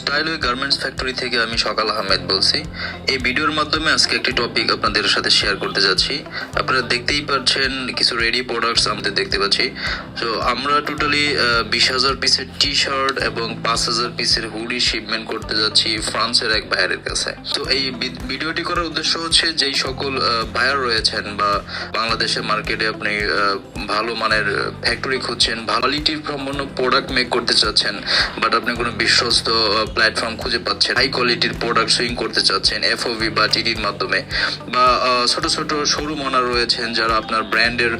স্টাইলওয়ে garments factory থেকে আমি সকাল আহমেদ বলছি। এই ভিডিওর মাধ্যমে আজকে একটি টপিক আপনাদের সাথে শেয়ার করতে যাচ্ছি। আপনারা দেখতেই পাচ্ছেন কিছু রেডি প্রোডাক্টস আমাদের দেখতে পাচ্ছি। তো আমরা টোটালি বিশ হাজার পিসের টি শার্ট এবং পাঁচ হাজার পিসের হুডি শিপমেন্ট করতে যাচ্ছি ফ্রান্সের এক ভাইয়ারের কাছে। তো এই ভিডিওটি করার উদ্দেশ্য হচ্ছে যেই সকল ভাইয়ার রয়েছেন বা বাংলাদেশের মার্কেটে আপনি ভালো মানের ফ্যাক্টরি খুঁজছেন কোয়ালিটির সম্পন্ন প্রোডাক্ট মেক করতে চাচ্ছেন বাট আপনি কোনো বিশ্বস্ত প্ল্যাটফর্ম খুঁজে পাচ্ছেন হাই কোয়ালিটির প্রোডাক্ট সুইং করতে চাচ্ছেন এফওভি বা টিডির মাধ্যমে। বা ছোট ছোট শোরুম ওনার রয়েছেন যারা আপনার ব্র্যান্ডের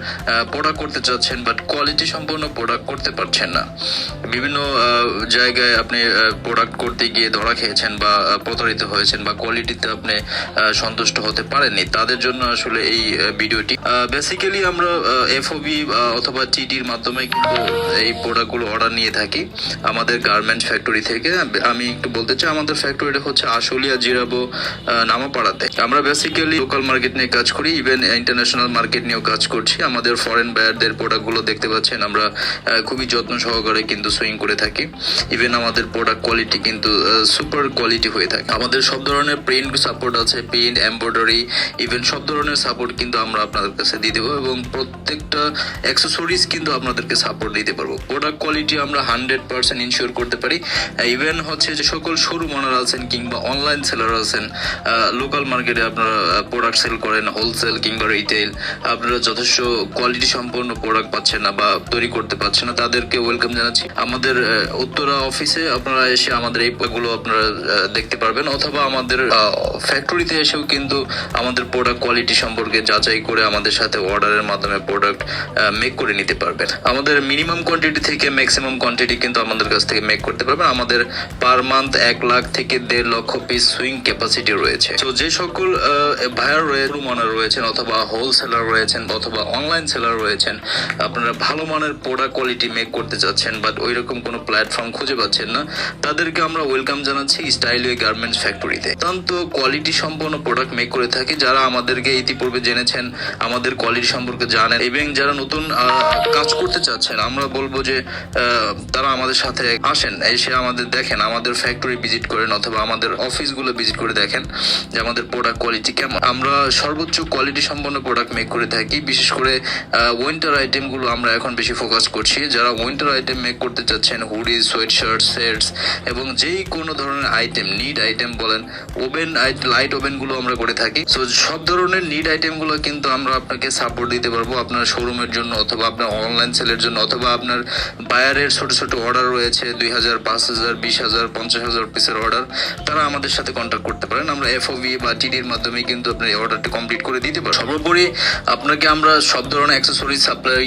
প্রোডাক্ট করতে চাচ্ছেন বাট কোয়ালিটি সম্পন্ন প্রোডাক্ট করতে পারছেন না। বিভিন্ন জায়গায় আপনি প্রোডাক্ট করতে গিয়ে ধরা খেয়েছেন বা প্রতারিত হয়েছেন বা কোয়ালিটিতে আপনি সন্তুষ্ট হতে পারেননি। তাদের জন্য আসলে এই ভিডিওটি বেসিক্যালি আমরা এফওবি অথবা টিডির মাধ্যমে কিন্তু এই প্রোডাক্টগুলো অর্ডার নিয়ে থাকি। আমাদের গার্মেন্টস ফ্যাক্টরি থেকে আমি একটু বলতে চাই, আমাদের ফ্যাক্টরিটা হচ্ছে আশুলিয়া জিরাবো নামাপাড়াতে। আমরা বেসিক্যালি লোকাল মার্কেট নিয়ে কাজ করি ইভেন ইন্টারন্যাশনাল মার্কেট নিয়েও কাজ করছি। আমাদের ফরেন বায়ারদের প্রোডাক্টগুলো দেখতে পাচ্ছেন, আমরা খুবই যত্ন সহকারে কিন্তু সুইং করে থাকি। ইভেন আমাদের প্রোডাক্ট কোয়ালিটি কিন্তু সুপার কোয়ালিটি হয়ে থাকে। আমাদের সব ধরনের প্রিন্ট সাপোর্ট আছে প্রিন্ট এমব্রয়ডারি ইভেন সব ধরনের সাপোর্ট কিন্তু আমরা আপনাদের কাছে দিয়ে দেবো এবং প্রত্যেকটা অ্যাক্সেসরিজ কিন্তু আপনাদেরকে সাপোর্ট দিতে পারব। প্রোডাক্ট কোয়ালিটি আমরা হান্ড্রেড পার্সেন্ট ইনশিওর করতে পারি। ইভেন হচ্ছে যে সকল শোরুম ওনার আছেন কিংবা অনলাইন সেলার আছেন লোকাল মার্কেটে আপনারা প্রোডাক্ট সেল করেন হোলসেল কিংবা রিটেল আপনারা যথেষ্ট কোয়ালিটি সম্পন্ন প্রোডাক্ট পাচ্ছেন না বা তৈরি করতে পারছেন না, তাদেরকে ওয়েলকাম জানাচ্ছি। আমাদের উত্তরা অফিসে আপনারা এসে আমাদের এই গুলো আপনারা দেখতে পারবেন, অথবা আমাদের ফ্যাক্টরিতে এসেও কিন্তু আমাদের প্রোডাক্ট কোয়ালিটি সম্পর্কে যাচাই করে আমাদের সাথে অর্ডারের মাধ্যমে প্রোডাক্ট মেক করে নিতে পারবেন। আমাদের মিনিমাম কোয়ান্টিটি থেকে ম্যাক্সিমাম কোয়ান্টিটি কিন্তু আমাদের কাছ থেকে মেক করতে পারবেন। আমাদের পার মান্থ এক লাখ থেকে দেড় লক্ষ পিস সুইং ক্যাপাসিটি রয়েছে। তো যে সকল ভাইয়ার রয়েছে মানের রয়েছেন অথবা হোলসেলার রয়েছেন অথবা অনলাইন সেলার রয়েছেন, আপনারা ভালো মানের প্রোডাক্ট কোয়ালিটি মেক করতে চাচ্ছেন বাট ওই রকম কোনো প্ল্যাটফর্ম খুঁজে পাচ্ছেন না, তাদেরকে আমরা ওয়েলকাম জানাচ্ছি স্টাইলওয়ে গার্মেন্টস ফ্যাক্টরিতে অত্যন্ত কোয়ালিটি সম্পন্ন প্রোডাক্ট মেক করে থাকি যারা আমাদেরকে ইতিপূর্বে জেনেছেন, আমাদের কোয়ালিটি সম্পর্কে জানেন, এবং যারা নতুন কাজ করতে চাচ্ছেন, আমরা বলব যে তারা আমাদের সাথে আসেন, এসে আমাদের দেখেন আমাদের ফ্যাক্টরি ভিজিট করেন অথবা আমাদের অফিসগুলো ভিজিট করে দেখেন যে আমাদের প্রোডাক্ট কোয়ালিটি কেমন। আমরা সর্বোচ্চ কোয়ালিটি সম্পন্ন প্রোডাক্ট মেক করে থাকি। বিশেষ করে উইন্টার আইটেমগুলো আমরা এখন বেশি ফোকাস করছি। যারা উইন্টার আইটেম মেক করতে চাচ্ছেন হুডি সোয়েট শার্ট সেটস এবং যেই কোনো ধরনের আইটেম নিড আইটেম বলেন ওভেন লাইট ওভেনগুলো আমরা করে থাকি। সো সব ধরনের নিড আইটেমগুলো কিন্তু আমরা আপনাকে সাপোর্ট দিতে পারব আপনার শোরুমের জন্য অথবা আপনার অনলাইন সেলের জন্য অথবা আপনার বায়ারের ছোট ছোট অর্ডার রয়েছে, দুই হাজার, পাঁচ হাজার, বিশ হাজার পঞ্চাশ হাজার পিসের অর্ডার তারা আমাদের সাথে কন্ট্যাক্ট করতে পারেন। আমরা এফওভি বা টিডির মাধ্যমে কিন্তু আপনার এই অর্ডারটি কমপ্লিট করে দিতে পারি সর্বোপরি আপনাকে আমরা সব ধরনের অ্যাক্সেসরি সাপ্লাই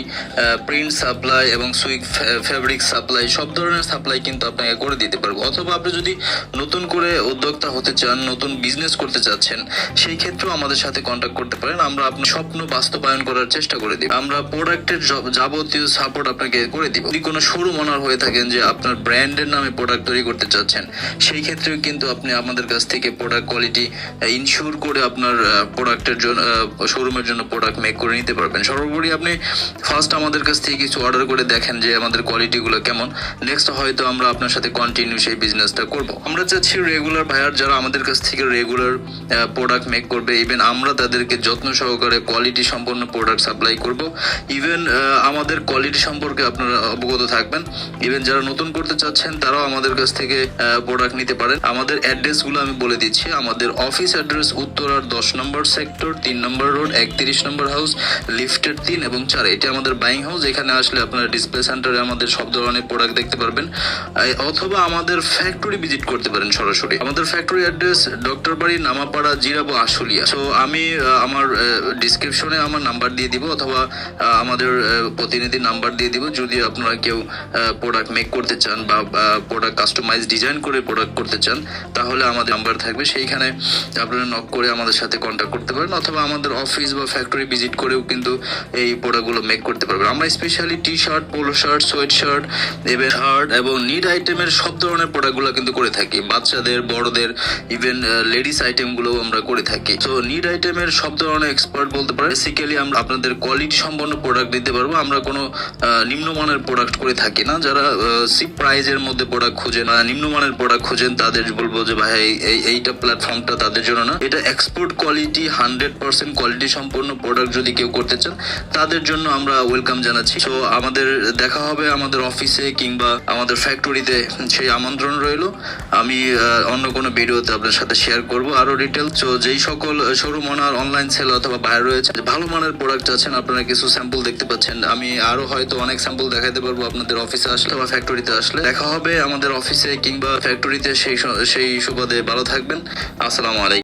প্রিন্ট সাপ্লাই এবং সুইক ফেব্রিক সাপ্লাই সব ধরনের সাপ্লাই কিন্তু আপনাকে করে দিতে পারব। অথবা আপনি যদি নতুন করে উদ্যোক্তা হতে চান, নতুন বিজনেস করতে চাচ্ছেন, সেই ক্ষেত্রেও আমাদের সাথে কন্ট্যাক্ট করতে পারেন। আমরা আপনার স্বপ্ন বাস্তবায়ন করার চেষ্টা করে দিব। আমরা প্রোডাক্টের যাবতীয় সাপোর্ট আপনাকে করে দিব। যদি কোনো শোরুম ওনার হয়ে থাকেন যে আপনার ব্র্যান্ডের নামে প্রোডাক্ট তৈরি করতে চাচ্ছেন। সেই ক্ষেত্রেও কিন্তু আপনি আমাদের কাছ থেকে প্রোডাক্ট কোয়ালিটি ইনশিওর করে আপনার প্রোডাক্টের জন্য শোরুমের জন্য প্রোডাক্ট মেক করে নিতে পারবেন। সর্বোপরি আপনি ফার্স্ট আমাদের কাছ থেকে কিছু অর্ডার করে দেখেন যে আমাদের কোয়ালিটিগুলো কেমন। নেক্সট হয়তো আমরা আপনার সাথে কন্টিনিউ সেই বিজনেসটা করব। আমরা চাচ্ছি রেগুলার ভাইয়ার যারা আমাদের কাছ থেকে রেগুলার প্রোডাক্ট মেক করবে। ইভেন আমরা তাদেরকে যত্ন সহকারে কোয়ালিটি সম্পন্ন প্রোডাক্ট সাপ্লাই করব। ইভেন আমাদের কোয়ালিটি সম্পর্কে আপনারা অবগত থাকবেন। ইভেন যারা নতুন করতে চাচ্ছেন, তারাও আমাদের কাছ থেকে প্রোডাক্ট নিতে পারেন। আমাদের অ্যাড্রেসগুলো আমি বলে দিচ্ছি। আমাদের অফিস অ্যাড্রেস উত্তরার দশ নম্বর সেক্টর তিন নম্বর রোড একত্রিশ নম্বর হাউস লিফটের তিন এবং চার। এটি আমাদের বাইং হাউস এখানে আসলে আপনারা ডিসপ্লে সেন্টারে আমাদের সব ধরনের প্রোডাক্ট দেখতে পারবেন। অথবা আমাদের ফ্যাক্টরি ভিজিট করতে পারেন সরাসরি। আমাদের ফ্যাক্টরি অ্যাড্রেস ডক্টর বাড়ি, নামাপাড়া, জিরাবো, আশুলিয়া। সো আমি আমার ডিসক্রিপশনে আমার নাম্বার দিয়ে দিব অথবা আমাদের প্রতিনিধি নাম্বার দিয়ে দিব। যদি আপনারা কেউ প্রোডাক্ট মেক করতে চান বা প্রোডাক্ট কাস্টমাইজ ডিজাইন করে প্রোডাক্ট করতে চান, তাহলে আমাদের নাম্বার থাকবে। সেইখানে আপনারা নক করে আমাদের সাথে কন্ট্যাক্ট করতে পারেন, অথবা আমাদের অফিস বা ফ্যাক্টরি ভিজিট করেও কিন্তু এই প্রোডাক্টগুলো মেক করতে পারবেন। আমরা specially T shirt polo shirt sweat shirt even shirt এবং নিড আইটেমের সব ধরনের প্রোডাক্টগুলো কিন্তু করে থাকি। বাচ্চাদের, বড়দের ইভেন লেডিস আইটেমগুলো আমরা করে থাকি। তো নিড আইটেমের সব ধরনের এক্সপার্ট বলতে পারে বেসিক্যালি আমরা আপনাদের কোয়ালিটি সম্পন্ন প্রোডাক্ট দিতে পারব। আমরা কোনো নিম্নমানের প্রোডাক্ট করে থাকি না। যারা সিপ প্রাইজের মধ্যে প্রোডাক্ট খুঁজে না নিম্নমানের প্রোডাক্ট খুঁজেন, তাদের বলব যে ভাই, এই- এই, এইটা প্ল্যাটফর্মটা তাদের জন্য না। এটা export quality hundred percent quality সম্পন্ন প্রোডাক্ট যদি কেউ করতে চান, তাদের জন্য আমরা ওয়েলকাম জানাচ্ছি। সো আমাদের দেখা হবে আমাদের অফিসে কিংবা আমাদের ফ্যাক্টরিতে সেই আমন্ত্রণ রইল। আমি অন্য কোনো ভিডিওতে আপনার সাথে শেয়ার করব। আরও ডিটেল সো যেই সকল শোরুম ওনার অনলাইন সেল অথবা বাইরে রয়েছে ভালো মানের প্রোডাক্ট আছেন আপনারা কিছু স্যাম্পল দেখতে পাচ্ছেন। আমি আরও হয়তো অনেক স্যাম্পল দেখাতে পারব আপনাদের অফিসে আসলে অথবা ফ্যাক্টরিতে আসলে। দেখা হবে আমাদের অফিসে কিংবা ফ্যাক্টরিতে সেই সেই সুবাদে ভালো থাকবেন। আসসালামু আলাইকুম।